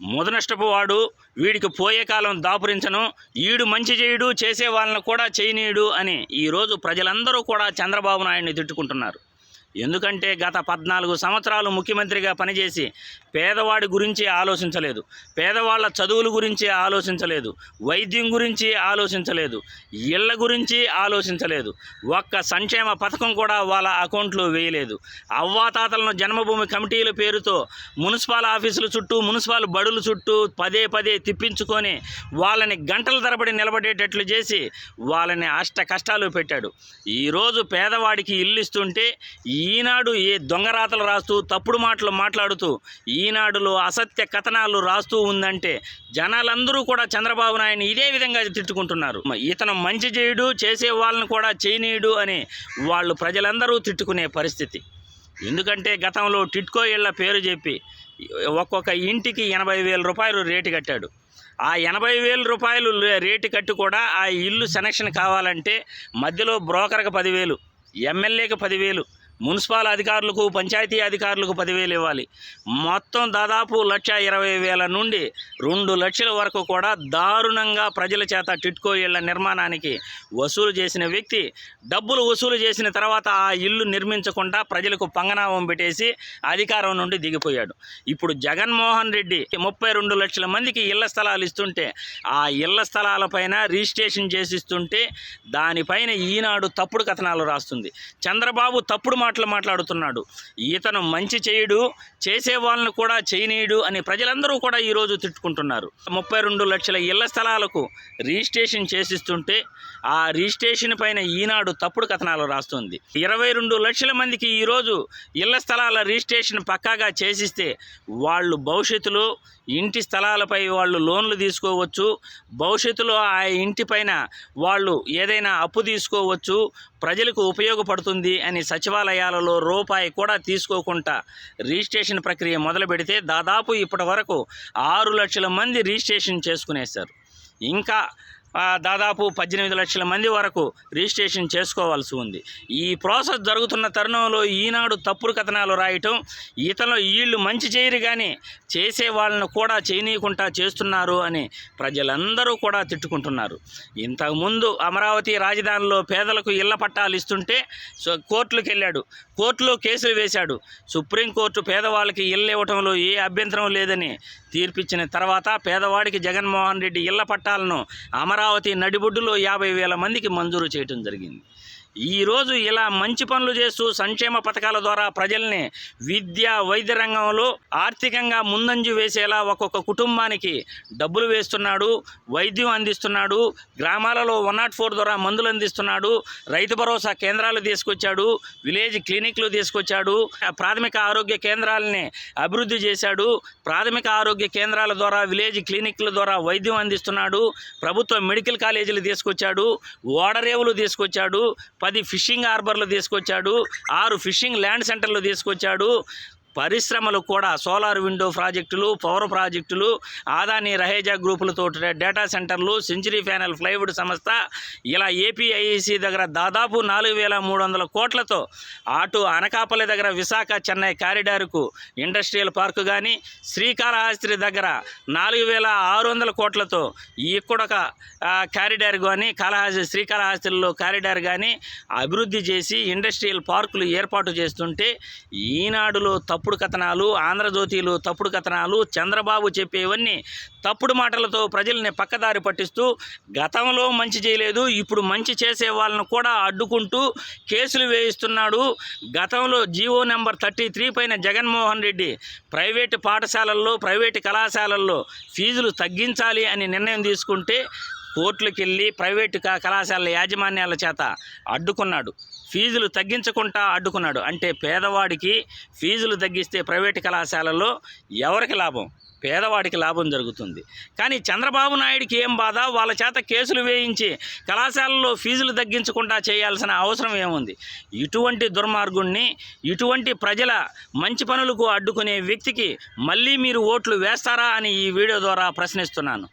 ముదనష్టపు వాడు వీడికి పోయే కాలం దాపురించను ఈడు మంచి చేయుడు చేసే వాళ్ళను కూడా చేయనీయుడు అని ఈరోజు ప్రజలందరూ కూడా చంద్రబాబు నాయుడిని తిట్టుకుంటున్నారు. ఎందుకంటే గత పద్నాలుగు సంవత్సరాలు ముఖ్యమంత్రిగా పనిచేసి పేదవాడి గురించి ఆలోచించలేదు. పేదవాళ్ళ చదువుల గురించి ఆలోచించలేదు. వైద్యం గురించి ఆలోచించలేదు. ఇళ్ళ గురించి ఆలోచించలేదు. ఒక్క సంక్షేమ పథకం కూడా వాళ్ళ అకౌంట్లో వేయలేదు. అవ్వాతాతలను జన్మభూమి కమిటీల పేరుతో మున్సిపల్ ఆఫీసుల చుట్టూ మున్సిపల్ బడుల చుట్టూ పదే పదే తిప్పించుకొని వాళ్ళని గంటల తరబడి నిలబడేటట్లు చేసి వాళ్ళని అష్ట కష్టాలు పెట్టాడు. ఈరోజు పేదవాడికి ఇల్లు ఇస్తుంటే ఈనాడు ఏ దొంగరాతలు రాస్తూ తప్పుడు మాటలు మాట్లాడుతూ ఈనాడులో అసత్య కథనాలు రాస్తూ ఉందంటే జనాలందరూ కూడా చంద్రబాబు నాయుడిని ఇదే విధంగా తిట్టుకుంటున్నారు. ఇతను మంచి చేయుడు చేసే వాళ్ళని కూడా చేయనీయుడు అని వాళ్ళు ప్రజలందరూ తిట్టుకునే పరిస్థితి. ఎందుకంటే గతంలో టిట్కో ఇళ్ళ పేరు చెప్పి ఒక్కొక్క ఇంటికి ఎనభై వేల రూపాయలు రేటు కట్టాడు. ఆ ఎనభై వేల రూపాయలు రేటు కట్టి కూడా ఆ ఇల్లు సెనక్షన్ కావాలంటే మధ్యలో బ్రోకర్కి పదివేలు ఎమ్మెల్యేకి పదివేలు మున్సిపల్ అధికారులకు పంచాయతీ అధికారులకు పదివేలు ఇవ్వాలి. మొత్తం దాదాపు లక్ష ఇరవై వేల నుండి రెండు లక్షల వరకు కూడా దారుణంగా ప్రజల చేత టిట్కో ఇళ్ళ నిర్మాణానికి వసూలు చేసిన వ్యక్తి డబ్బులు వసూలు చేసిన తర్వాత ఆ ఇల్లు నిర్మించకుండా ప్రజలకు పంగనామం పెట్టేసి అధికారం నుండి దిగిపోయాడు. ఇప్పుడు జగన్మోహన్ రెడ్డి ముప్పై రెండు లక్షల మందికి ఇళ్ళ స్థలాలు ఇస్తుంటే ఆ ఇళ్ళ స్థలాలపైన రిజిస్ట్రేషన్ చేసిస్తుంటే దానిపైన ఈనాడు తప్పుడు కథనాలు రాస్తుంది. చంద్రబాబు తప్పుడు మాటలు మాట్లాడుతున్నాడు. ఇతను మంచి చేయుడు చేసే వాళ్ళని కూడా చేయనీయుడు అని ప్రజలందరూ కూడా ఈరోజు తిట్టుకుంటున్నారు. ముప్పై రెండు లక్షల ఇళ్ళ స్థలాలకు రిజిస్ట్రేషన్ చేసిస్తుంటే ఆ రిజిస్ట్రేషన్ పైన ఈనాడు తప్పుడు కథనాలు రాస్తుంది. ఇరవై రెండు లక్షల మందికి ఈరోజు ఇళ్ళ స్థలాల రిజిస్ట్రేషన్ పక్కాగా చేసిస్తే వాళ్ళు భవిష్యత్తులో ఇంటి స్థలాలపై వాళ్ళు లోన్లు తీసుకోవచ్చు. భవిష్యత్తులో ఆ ఇంటిపైన వాళ్ళు ఏదైనా అప్పు తీసుకోవచ్చు. ప్రజలకు ఉపయోగపడుతుంది అని సచివాలయాలలో రూపాయి కూడా తీసుకోకుండా రిజిస్ట్రేషన్ ప్రక్రియ మొదలు పెడితే దాదాపు ఇప్పటి వరకు ఆరు లక్షల మంది రిజిస్ట్రేషన్ చేసుకునేశారు. ఇంకా దాదాపు పద్దెనిమిది లక్షల మంది వరకు రిజిస్ట్రేషన్ చేసుకోవాల్సి ఉంది. ఈ ప్రాసెస్ జరుగుతున్న తరుణంలో ఈనాడు తప్పుడు కథనాలు రాయటం ఈతలో వీళ్ళు మంచి చేయరు కానీ చేసే వాళ్ళను కూడా చేయనీయకుండా చేస్తున్నారు అని ప్రజలందరూ కూడా తిట్టుకుంటున్నారు. ఇంతకుముందు అమరావతి రాజధానిలో పేదలకు ఇళ్ళ పట్టాలు ఇస్తుంటే కోర్టులకు వెళ్ళాడు. కోర్టులో కేసులు వేశాడు. సుప్రీంకోర్టు పేదవాళ్ళకి ఇళ్ళు ఇవ్వటంలో ఏ అభ్యంతరం లేదని తీర్పిచ్చిన తర్వాత పేదవాడికి జగన్మోహన్ రెడ్డి ఇళ్ళ పట్టాలను అమరావతి నడిబొడ్డులో యాభై వేల మందికి మంజూరు చేయటం జరిగింది. ఈరోజు ఇలా మంచి పనులు చేస్తూ సంక్షేమ పథకాల ద్వారా ప్రజల్ని విద్య వైద్య రంగంలో ఆర్థికంగా ముందంజు వేసేలా ఒక్కొక్క కుటుంబానికి డబ్బులు వేస్తున్నాడు వైద్యం అందిస్తున్నాడు గ్రామాలలో వన్ నాట్ ఫోర్ ద్వారా మందులు అందిస్తున్నాడు రైతు భరోసా కేంద్రాలు తీసుకొచ్చాడు విలేజ్ క్లినిక్లు తీసుకొచ్చాడు ప్రాథమిక ఆరోగ్య కేంద్రాలని అభివృద్ధి చేశాడు ప్రాథమిక ఆరోగ్య కేంద్రాల ద్వారా విలేజ్ క్లినిక్ల ద్వారా వైద్యం అందిస్తున్నాడు ప్రభుత్వ మెడికల్ కాలేజీలు తీసుకొచ్చాడు ఓడరేవులు తీసుకొచ్చాడు పది ఫిషింగ్ హార్బర్లు తీసుకొచ్చాడు ఆరు ఫిషింగ్ ల్యాండ్ సెంటర్లు తీసుకొచ్చాడు పరిశ్రమలు కూడా సోలార్ విండో ప్రాజెక్టులు పవర్ ప్రాజెక్టులు ఆదాని రహేజా గ్రూపులతో డేటా సెంటర్లు సెంచరీ ఫ్యానల్ ఫ్లైవుడ్ సంస్థ ఇలా ఏపీఐసి దగ్గర దాదాపు నాలుగు వేల మూడు వందల కోట్లతో అటు అనకాపల్లి దగ్గర విశాఖ చెన్నై కారిడార్కు ఇండస్ట్రియల్ పార్కు కానీ శ్రీకాళహస్తి దగ్గర నాలుగు వేల ఆరు వందల కోట్లతో ఇక్కడొక కారిడార్ కానీ కాళహస్తి శ్రీకాళహస్తిలో కారిడార్ కానీ అభివృద్ధి చేసి ఇండస్ట్రియల్ పార్కులు ఏర్పాటు చేస్తుంటే ఈనాడులో తప్పుడు కథనాలు ఆంధ్రజ్యోతిలు తప్పుడు కథనాలు చంద్రబాబు చెప్పేవన్నీ తప్పుడు మాటలతో ప్రజల్ని పక్కదారి పట్టిస్తూ గతంలో మంచి చేయలేదు ఇప్పుడు మంచి చేసే వాళ్ళను కూడా అడ్డుకుంటూ కేసులు వేయిస్తున్నాడు. గతంలో జీవో నెంబర్ థర్టీ త్రీ పైన జగన్మోహన్ రెడ్డి ప్రైవేటు పాఠశాలల్లో ప్రైవేటు కళాశాలల్లో ఫీజులు తగ్గించాలి అని నిర్ణయం తీసుకుంటే కోర్టులకు వెళ్ళి ప్రైవేటు క- కళాశాలల యాజమాన్యాల చేత అడ్డుకున్నాడు. ఫీజులు తగ్గించకుండా అడ్డుకున్నాడు. అంటే పేదవాడికి ఫీజులు తగ్గిస్తే ప్రైవేటు కళాశాలలో ఎవరికి లాభం? పేదవాడికి లాభం జరుగుతుంది. కానీ చంద్రబాబు నాయుడికి ఏం బాధ? వాళ్ళ చేత కేసులు వేయించి కళాశాలలో ఫీజులు తగ్గించకుండా చేయాల్సిన అవసరం ఏముంది? ఇటువంటి దుర్మార్గుణ్ణి ఇటువంటి ప్రజల మంచి పనులకు అడ్డుకునే వ్యక్తికి మళ్ళీ మీరు ఓట్లు వేస్తారా అని ఈ వీడియో ద్వారా ప్రశ్నిస్తున్నాను.